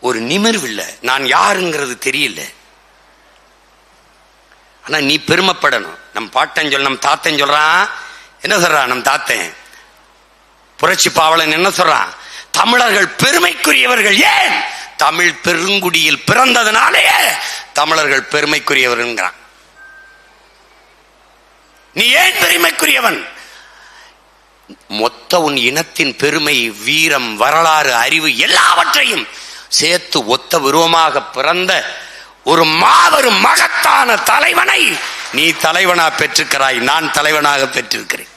ஒரு நிமிர்வு இல்லை. நான் யாருங்கிறது தெரியல. ஆனா நீ பெருமைப்படணும். நம் பாட்டன் சொல்ல நம் தாத்தன் சொல்றான். என்ன சொல்றான் நம் தாத்தன்? புரட்சி பாவலன் என்ன சொல்றான்? தமிழர்கள் பெருமைக்குரியவர்கள் ஏன்? தமிழ் பெருங்குடியில் பிறந்ததுனாலேயே தமிழர்கள் பெருமைக்குரியவர்கள்ங்கிறான். நீ ஏன் பெருமைக்குரியவன்? மொத்த உன் இனத்தின் பெருமை வீரம் வரலாறு அறிவு எல்லாவற்றையும் சேர்த்து ஒத்த விருவமாக பிறந்த ஒரு மாபெரும் மகத்தான தலைவனை நீ தலைவனா பெற்றிருக்கிறாய். நான் தலைவனாக பெற்றிருக்கிறேன்.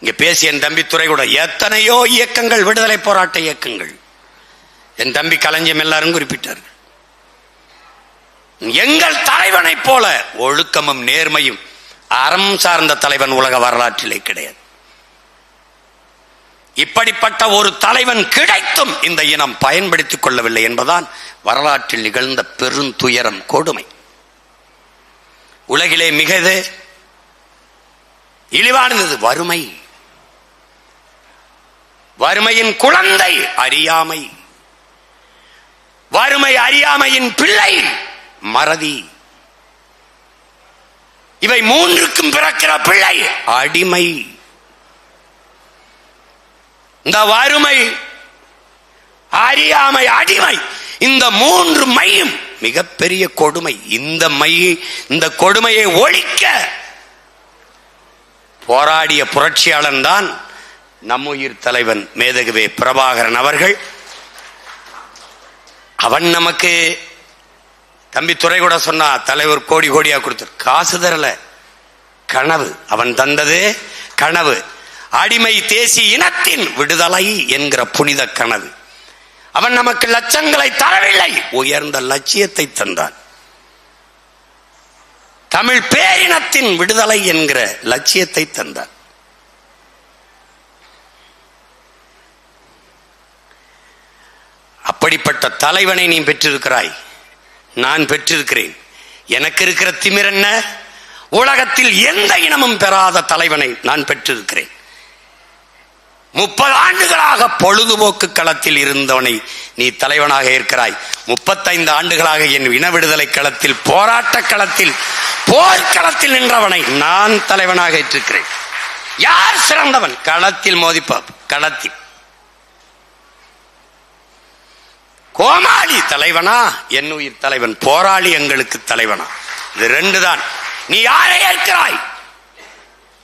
இங்க பேசிய என் தம்பி துறை கூட எத்தனையோ இயக்கங்கள் விடுதலை போராட்ட இயக்கங்கள். என் தம்பி களஞ்சியம் எல்லாரும் குறிப்பிட்டார்கள். எங்கள் தலைவனை போல ஒழுக்கமும் நேர்மையும் அறம் சார்ந்த தலைவன் உலக வரலாற்றிலே கிடையாது. இப்படிப்பட்ட ஒரு தலைவன் கிடைத்தும் இந்த இனம் பயன்படுத்திக் கொள்ளவில்லை என்பதான் வரலாற்றில் நிகழ்ந்த பெருந்துயரம் கொடுமை. உலகிலே மிகது இழிவானது வறுமை. வறுமையின் குழந்தை அறியாமை. வறுமை அறியாமையின் பிள்ளை மறதி. இவை மூன்றுக்கும் பிறக்கிற பிள்ளை அடிமை. இந்த வறுமை அறியாமை அடிமை இந்த மூன்று மையும் மிகப்பெரிய கொடுமை. இந்த மை இந்த கொடுமையை ஒழிக்க போராடிய புரட்சியாளன் தான் நம்முயிர் தலைவன் மேதகுவே பிரபாகரன் அவர்கள். அவன் நமக்கு தம்பி துறை கூட சொன்னா தலைவர் கோடி கோடியா கொடுத்தார் காசு தரல. கனவு அவன் தந்தது கனவு. அடிமை தேசிய இனத்தின் விடுதலை என்கிற புனித கனவு. அவன் நமக்கு லட்சங்களை தரவில்லை. உயர்ந்த லட்சியத்தை தந்தான். தமிழ் பேரினத்தின் விடுதலை என்கிற லட்சியத்தை தந்தான். அப்படிப்பட்ட தலைவனை நீ பெற்றிருக்கிறாய். நான் பெற்றிருக்கிறேன். எனக்கு இருக்கிற திமிர் என்ன? உலகத்தில் எந்த இனமும் பெறாத தலைவனை நான் பெற்றிருக்கிறேன். முப்பது ஆண்டுகளாக பொழுதுபோக்கு களத்தில் இருந்தவனை நீ தலைவனாக இருக்கிறாய் முப்பத்தைந்து ஆண்டுகளாக என் இன விடுதலை களத்தில் போராட்ட களத்தில் போர்க்களத்தில் நின்றவனை நான் தலைவனாக ஏற்றிருக்கிறேன். யார் சிறந்தவன்? களத்தில் மோதிப்பா களத்தில். கோமாளி தலைவனா? என் உயிர் தலைவன். போராளி எங்களுக்கு தலைவனா. இது ரெண்டு தான் நீ யாரை ஏற்கிறாய்?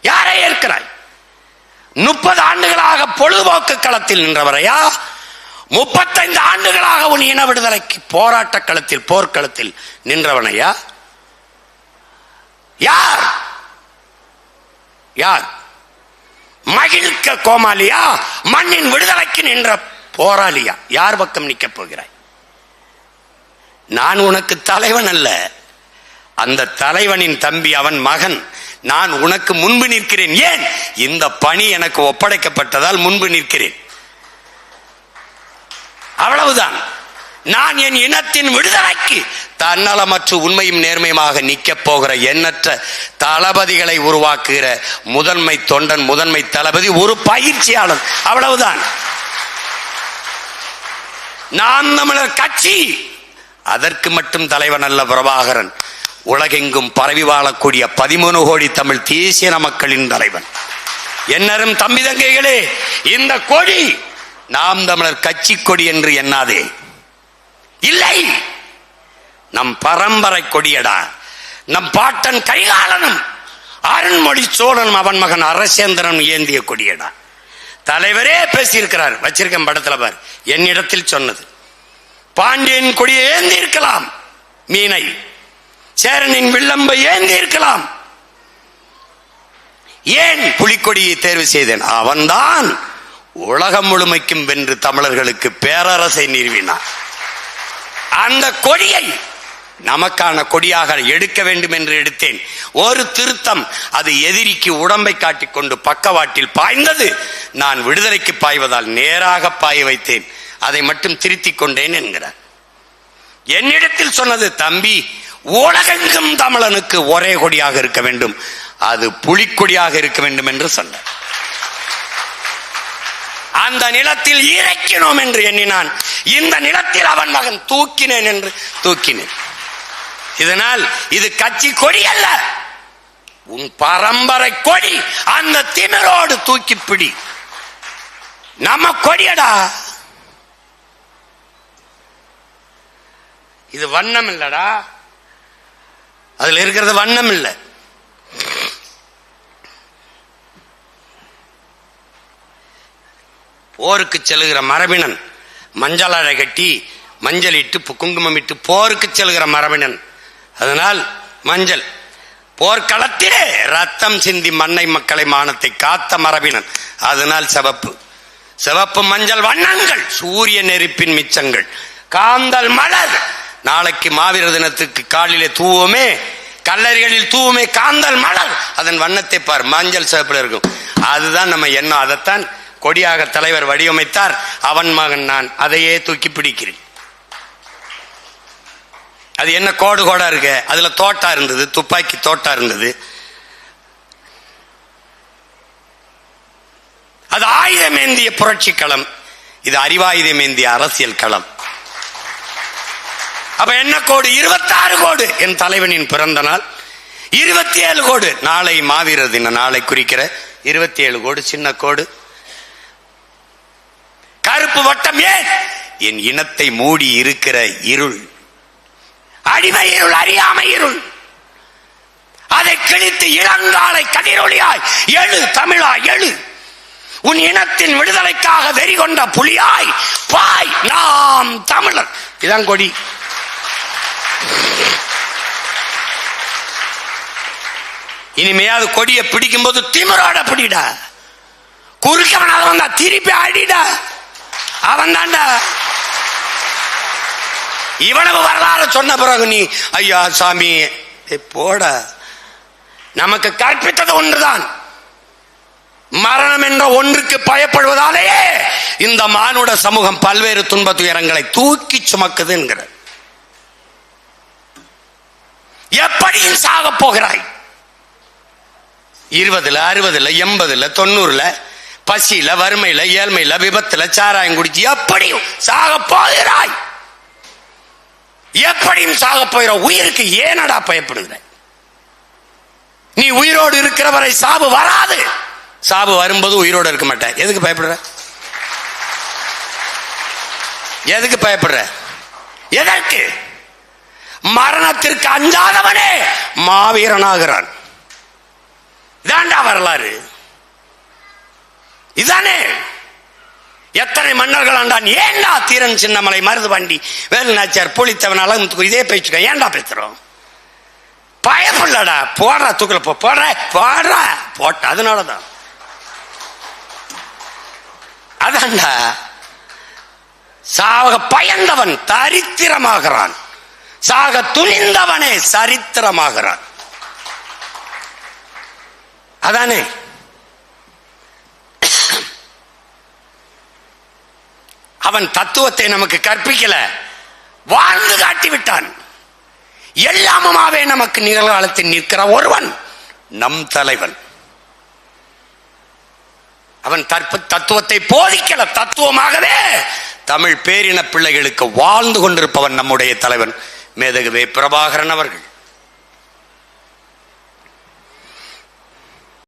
யாரை ஏற்கிறாய்? முப்பது ஆண்டுகளாக பொழுதுபோக்கு களத்தில் நின்றவரையா? முப்பத்தைந்து ஆண்டுகளாக உன் இன விடுதலைக்கு போராட்ட களத்தில் போர்க்களத்தில் நின்றவனையா? யார்? யார்? மகிழ்க்க கோமாளியா? மண்ணின் விடுதலைக்கு நின்ற போராளியா? யார் பக்கம் நிற்கப் போகிறாய்? நான் உனக்கு தலைவன் அல்ல. அந்த தலைவனின் தம்பி அவன் மகன். நான் உனக்கு முன்பு நிற்கிறேன். ஏன்? இந்த பணி எனக்கு ஒப்படைக்கப்பட்டதால் முன்பு நிற்கிறேன். அவ்வளவுதான். நான் என் இனத்தின் விடுதலைக்கு தன்னலமற்ற உண்மையும் நேர்மையுமாக நிற்கப் போகிற எண்ணற்ற தளபதிகளை உருவாக்குகிற முதன்மை தொண்டன் முதன்மை தளபதி ஒரு பயிற்சியாளர். அவ்வளவுதான். நான் தமிழர் கட்சி. அதற்கு மட்டும் தலைவன் அல்ல பிரபாகரன். உலகெங்கும் பரவி வாழக்கூடிய பதிமூணு கோடி தமிழ் தேசிய மக்களின் தலைவன். என்னரும் தம்பி தங்கைகளே இந்த கொடி நாம் தமிழர் கட்சி கொடி என்று எண்ணாதே. இல்லை! நம் பரம்பரை கொடியடா. நம் பாட்டன் கைகாலனும் அருண்மொழி சோழனும் அவன் மகன் அரசேந்திரன் ஏந்திய கொடியடா. தலைவரே பேசியிருக்கிறார். வச்சிருக்கேன் படத்துல பார். என்னிடத்தில் சொன்னது. பாண்டியன் கொடியை ஏந்தி இருக்கலாம் மீனை. சேரனின் வில்லம்பை ஏந்தி இருக்கலாம். ஏன் புலிக்கொடியை தேர்வு செய்தேன்? அவன்தான் உலகம் முழுமைக்கும் வென்று தமிழர்களுக்கு பேரரசை நிறுவினான். அந்த கொடியை நமக்கான கொடியாக எடுக்க வேண்டும் என்று எடுத்தேன். ஒரு திருத்தம் அது எதிரிக்கு உடம்பை காட்டிக்கொண்டு பக்கவாட்டில் பாய்ந்தது. நான் விடுதலைக்கு பாய்வதால் நேராக பாய வைத்தேன். அதை மட்டும் திருத்திக் கொண்டேன் என்கிறார். என்னிடத்தில் சொன்னது தம்பி உலகெங்கும் தமிழனுக்கு ஒரே கொடியாக இருக்க வேண்டும். அது புலிக்கொடியாக இருக்க வேண்டும் என்று சொன்னார். அந்த நிலத்தில் இறக்கினோம் என்று எண்ணினான். இந்த நிலத்தில் அவன் மகன் தூக்கினேன் என்று தூக்கினேன். இதனால் இது கட்சி கொடி அல்ல. உன் பரம்பரை கொடி அந்த திமிரோடு தூக்கி பிடி. நம்ம கொடியடா. இது வண்ணம் இல்லடா. அதுல இருக்கிறது வண்ணம் இல்லை. போருக்கு செல்லுகிற மரபினன் மஞ்சள் அழை கட்டி மஞ்சள் இட்டு குங்குமம் இட்டு போருக்கு செல்கிற மரபினன். அதனால் மஞ்சள். போர்க்களத்திலே ரத்தம் சிந்தி மண்ணை மக்களை மானத்தை காத்த மரபினன். அதனால் சிவப்பு. சிவப்பு மஞ்சள் வண்ணங்கள் சூரிய நெருப்பின் மிச்சங்கள். காந்தல் மலர். நாளைக்கு மாவீர தினத்துக்கு காலிலே தூவோமே கல்லறிகளில் தூவுமே காந்தல் மலர். அதன் வண்ணத்தை பார் மஞ்சள் சிவப்புல இருக்கும். அதுதான் நம்ம எண்ணம். அதைத்தான் கொடியாக தலைவர் வடிவமைத்தார். அவன் மகன் நான். அதையே தூக்கி பிடிக்கிறேன். அது என்ன கோடு கோடா இருக்கு? அதுல தோட்டா இருந்தது துப்பாக்கி தோட்டா இருந்தது. அது ஆயுதமேந்திய புரட்சி களம். இது அறிவாயுதமேந்திய அரசியல் களம். அப்ப என்ன கோடு? இருபத்தாறு கோடு. என் தலைவனின் பிறந்த நாள். இருபத்தி ஏழு கோடு. நாளை மாவீர தின நாளை குறிக்கிற இருபத்தி ஏழு கோடு சின்ன கோடு. கருப்பு வட்டம் ஏன்? என் இனத்தை மூடி இருக்கிற இருள். அடிமை இருள் அறியாமை இருள். அதை கிழித்து இளங்காலை கதிரொலியாய் எழு தமிழா எழு. உன் இனத்தின் விடுதலைக்காக வெறி கொண்ட புலியாய் பாய் நாம் தமிழர். இதான் கொடி. இனிமையாவது கொடியை பிடிக்கும் போது திமிரோட பிடிடா. குறுக்கவனால வந்தா திருப்பி அடிடா அவன் தான்டா இவ்வளவு வரலாறு சொன்ன பிறகு நீ ஐயா சாமி போட. நமக்கு கற்பித்தது ஒன்றுதான். மரணம் என்ற ஒன்றுக்கு பயப்படுவதாலேயே இந்த மானுட சமூகம் பல்வேறு துன்ப துயரங்களை தூக்கி சுமக்குது என்கிற எப்படியும் சாக போகிறாய்? இருபதுல அறுபதுல எண்பதுல தொண்ணூறுல பசியில வறுமையில ஏழ்மையில விபத்துல சாராயம் குடிச்சு எப்படியும் சாக போகிறாய்? எப்படியும் சாக போகிற உயிருக்கு ஏனடா பயப்படுகிற? நீ உயிரோடு இருக்கிற வரை சாவு வராது. சாவு வரும்போது உயிரோடு இருக்க மாட்டேன் எதுக்கு பயப்படுற? எதுக்கு பயப்படுற? எதற்கு? மரணத்திற்கு அஞ்சாதவனே மாவீரனாகிறான். இதாண்டா வரலாறு. இதானே. எத்தனை மன்னர்கள் ஆண்டான் ஏண்டா தீரன் சின்னமலை மருது வண்டி வேலு நாச்சியார் புலித்தவன் அழகு இதே பேச்சுக்க ஏண்டா பேசுறோம்? பயப்படலடா போடுற தூக்கல போ போடுற போடுற போட்ட அதனாலதான். அதான்டா சாவக பயந்தவன் தரித்திரமாகிறான். சாக துணிந்தவனே சரித்திரமாகிறான். அதானே? அவன் தத்துவத்தை நமக்கு கற்பிக்கல. வாழ்ந்து காட்டி விட்டான் எல்லாமுமாவே நமக்கு நிகழ்காலத்தில் நிற்கிற ஒருவன் நம் தலைவன். அவன் தற்ப தத்துவத்தை போதிக்கல. தத்துவமாகவே தமிழ் பேரின பிள்ளைகளுக்கு வாழ்ந்து கொண்டிருப்பவன் நம்முடைய தலைவன். மேதகவே பிரபாகரன் அவர்கள்.